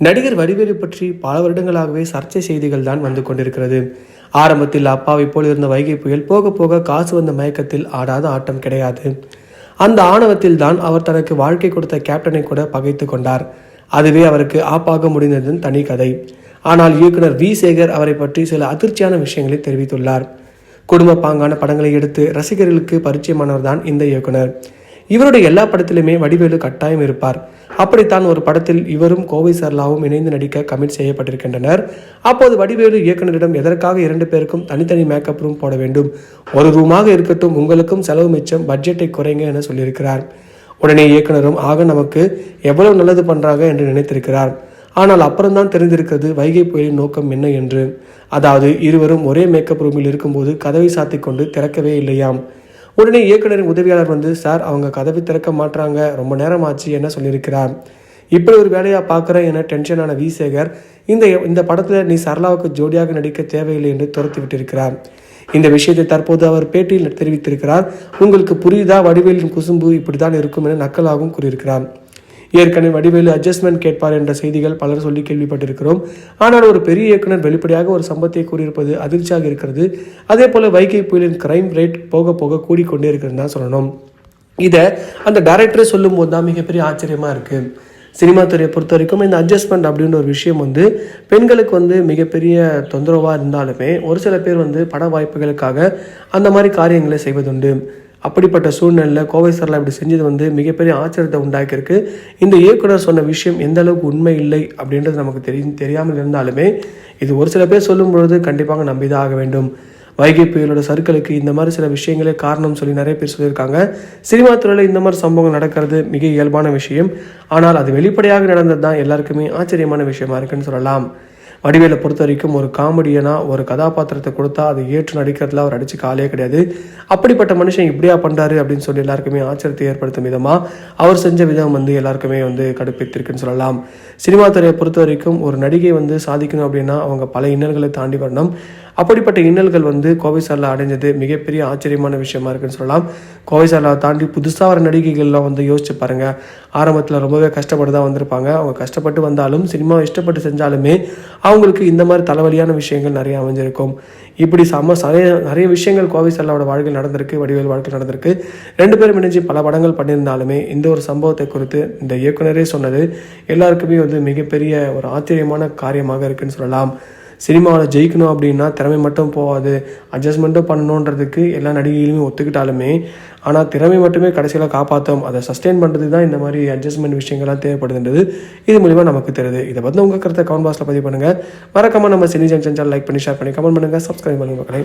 நடிகர் வடிவேலு பற்றி பல வருடங்களாகவே சர்ச்சை செய்திகள் தான் வந்து கொண்டிருக்கிறது. ஆரம்பத்தில் அப்பாவை போல் இருந்த வைகை புயல் போக போக காசு வந்த மயக்கத்தில் ஆடாத ஆட்டம் கிடையாது. அந்த ஆணவத்தில் தான் அவர் தனக்கு வாழ்க்கை கொடுத்த கேப்டனை கூட பகைத்து கொண்டார். அதுவே அவருக்கு ஆப்பாக முடிந்ததன் தனி கதை. ஆனால் இயக்குனர் வி. சேகர் அவரை பற்றி சில அதிர்ச்சியான விஷயங்களை தெரிவித்துள்ளார். குடும்ப பாங்கான படங்களை எடுத்து ரசிகர்களுக்கு பரிச்சயமானவர் தான் இந்த இயக்குனர். இவருடைய எல்லா படத்திலுமே வடிவேலு கட்டாயம் இருப்பார். அப்படித்தான் ஒரு படத்தில் இவரும் கோவை சர்லாவும் இணைந்து நடிக்க கமிட் செய்யப்பட்டிருக்கின்றனர். அப்போது வடிவேலு இயக்குனரிடம் எதற்காக இரண்டு பேருக்கும் தனித்தனி மேக்கப் ரூம் போட வேண்டும்? ஒரு ரூமாக இருக்கட்டும் உங்களுக்கும் செலவு மிச்சம் பட்ஜெட்டை குறைங்க என சொல்லியிருக்கிறார். உடனே இயக்குனரும் ஆக நமக்கு எவ்வளவு நல்லது பண்றாங்க? என்று நினைத்திருக்கிறார். ஆனால் அப்புறம்தான் தெரிந்திருக்கிறது வைகை புயலின் நோக்கம் என்ன? என்று. அதாவது இருவரும் ஒரே மேக்கப் ரூமில் இருக்கும்போது கதவை சாத்திக் கொண்டு திறக்கவே இல்லையாம். உடனே இயக்குனரின் உதவியாளர் வந்து சார் அவங்க கதவை திறக்க மாட்டுறாங்க ரொம்ப நேரம் ஆச்சு என்ன சொல்லியிருக்கிறார்? இப்படி ஒரு வேலையாக பார்க்குறேன் என டென்ஷனான வி சேகர் இந்த இந்த படத்தில் நீ சரளாவுக்கு ஜோடியாக நடிக்க தேவையில்லை என்று துரத்தி விட்டிருக்கிறார். இந்த விஷயத்தை தற்போது அவர் பேட்டியில் தெரிவித்திருக்கிறார். உங்களுக்கு புரியுதா? வடிவேலின் குசும்பு இப்படித்தான் இருக்கும் என நக்கலாகவும் கூறியிருக்கிறார். ஏற்கனவே வடிவேலு அட்ஜஸ்ட்மெண்ட் கேட்பார் என்ற செய்திகள் பலர் சொல்லி கேள்விப்பட்டிருக்கிறோம். ஆனால் ஒரு பெரிய இயக்குனர் வெளிப்படையாக ஒரு சம்பத்தை கூறியிருப்பது அதிர்ச்சியாக இருக்கிறது. அதே போல வைகை புயலின் கிரைம் ரேட் போக போக கூடிக்கொண்டே இருக்கிறது தான் சொல்லணும். இதை அந்த டைரக்டரே சொல்லும்போது தான் மிகப்பெரிய ஆச்சரியமாக இருக்குது சினிமா துறையை பொறுத்த வரைக்கும் இந்த அட்ஜஸ்ட்மெண்ட் அப்படின்ற ஒரு விஷயம் வந்து பெண்களுக்கு வந்து மிகப்பெரிய தொந்தரவாக இருந்தாலுமே ஒரு சில பேர் வந்து பட வாய்ப்புகளுக்காக அந்த மாதிரி காரியங்களை செய்வதுண்டு. அப்படிப்பட்ட சூழ்நிலையில் கோவை சரலா இப்படி செஞ்சது வந்து மிகப்பெரிய ஆச்சரியத்தை உண்டாக்கியிருக்கு. இந்த இயக்குனர் சொன்ன விஷயம் எந்த அளவுக்கு உண்மை இல்லை அப்படின்றது நமக்கு தெரியும் தெரியாமல் இருந்தாலுமே இது ஒரு சில பேர் சொல்லும் பொழுது கண்டிப்பாக நம்பிதான் ஆக வேண்டும். வைகை புயலோட சர்க்கிளுக்கு இந்த மாதிரி சில விஷயங்களே காரணம் சொல்லி நிறைய பேர் சொல்லியிருக்காங்க. சினிமா துறையில் இந்த மாதிரி சம்பவங்கள் நடக்கிறது மிக இயல்பான விஷயம். ஆனால் அது வெளிப்படையாக நடந்தது தான் எல்லாருக்குமே ஆச்சரியமான விஷயமா இருக்குன்னு சொல்லலாம். வடிவேலை பொறுத்த வரைக்கும் ஒரு காமெடியனாக ஒரு கதாபாத்திரத்தை கொடுத்தா அதை ஏற்று நடிக்கிறதுல அவர் அடிச்சு காலே கிடையாது. அப்படிப்பட்ட மனுஷன் இப்படியா பண்ணுறாரு அப்படின்னு சொல்லி எல்லாருக்குமே ஆச்சரியத்தை ஏற்படுத்தும் விதமாக அவர் செஞ்ச விதம் வந்து எல்லாருக்குமே வந்து கடுப்பித்திருக்குன்னு சொல்லலாம். சினிமா துறையை பொறுத்த வரைக்கும் ஒரு நடிகை வந்து சாதிக்கணும் அப்படின்னா அவங்க பல இன்னல்களை தாண்டி வரணும். அப்படிப்பட்ட இன்னல்கள் வந்து கோவை சாரில் அடைஞ்சது மிகப்பெரிய ஆச்சரியமான விஷயமா இருக்குன்னு சொல்லலாம். கோவை சாரில் தாண்டி புதுசாக வர நடிகைகள்லாம் வந்து யோசிச்சு பாருங்க. ஆரம்பத்தில் ரொம்பவே கஷ்டப்பட்டு தான் வந்திருப்பாங்க. அவங்க கஷ்டப்பட்டு வந்தாலும் சினிமாவை இஷ்டப்பட்டு செஞ்சாலுமே அவங்களுக்கு இந்த மாதிரி தலைவலியான விஷயங்கள் நிறைய அமைஞ்சிருக்கும். இப்படி சம நிறைய நிறைய விஷயங்கள் கோவை சல்லாவோட வாழ்க்கையில் நடந்திருக்கு வடிவேல் வாழ்க்கை நடந்திருக்கு. ரெண்டு பேரும் இணைஞ்சு பல படங்கள் பண்ணியிருந்தாலுமே இந்த ஒரு சம்பவத்தை குறித்து இந்த இயக்குனரே சொன்னது எல்லாருக்குமே வந்து மிகப்பெரிய ஒரு ஆச்சரியமான காரியமாக இருக்குன்னு சொல்லலாம். சினிமாவில் ஜெயிக்கணும் அப்படின்னா திறமை மட்டும் போகாது. அட்ஜஸ்ட்மெண்ட்டும் பண்ணணுன்றதுக்கு எல்லா நடிகைகளுமே ஒத்துக்கிட்டாலுமே ஆனால் திறமை மட்டுமே கடைசியில் காப்பாற்றும் அதை சஸ்டெயின் பண்ணுறது தான் இந்த மாதிரி அட்ஜஸ்ட்மெண்ட் விஷயங்கள்லாம் தேவைப்படுதுன்றது இது மூலிமா நமக்கு தெரியுது. இதை பற்றி உங்கள் கருத்தை கமெண்ட் பாக்ஸில் பதிவு பண்ணுங்கள் மறக்காமல் நம்ம சினி ஜங்ஷன் சேனல் லைக் பண்ணி ஷேர் பண்ணி கமெண்ட் பண்ணுங்கள் சப்ஸ்கிரைப் பண்ணுங்கள் மக்களை.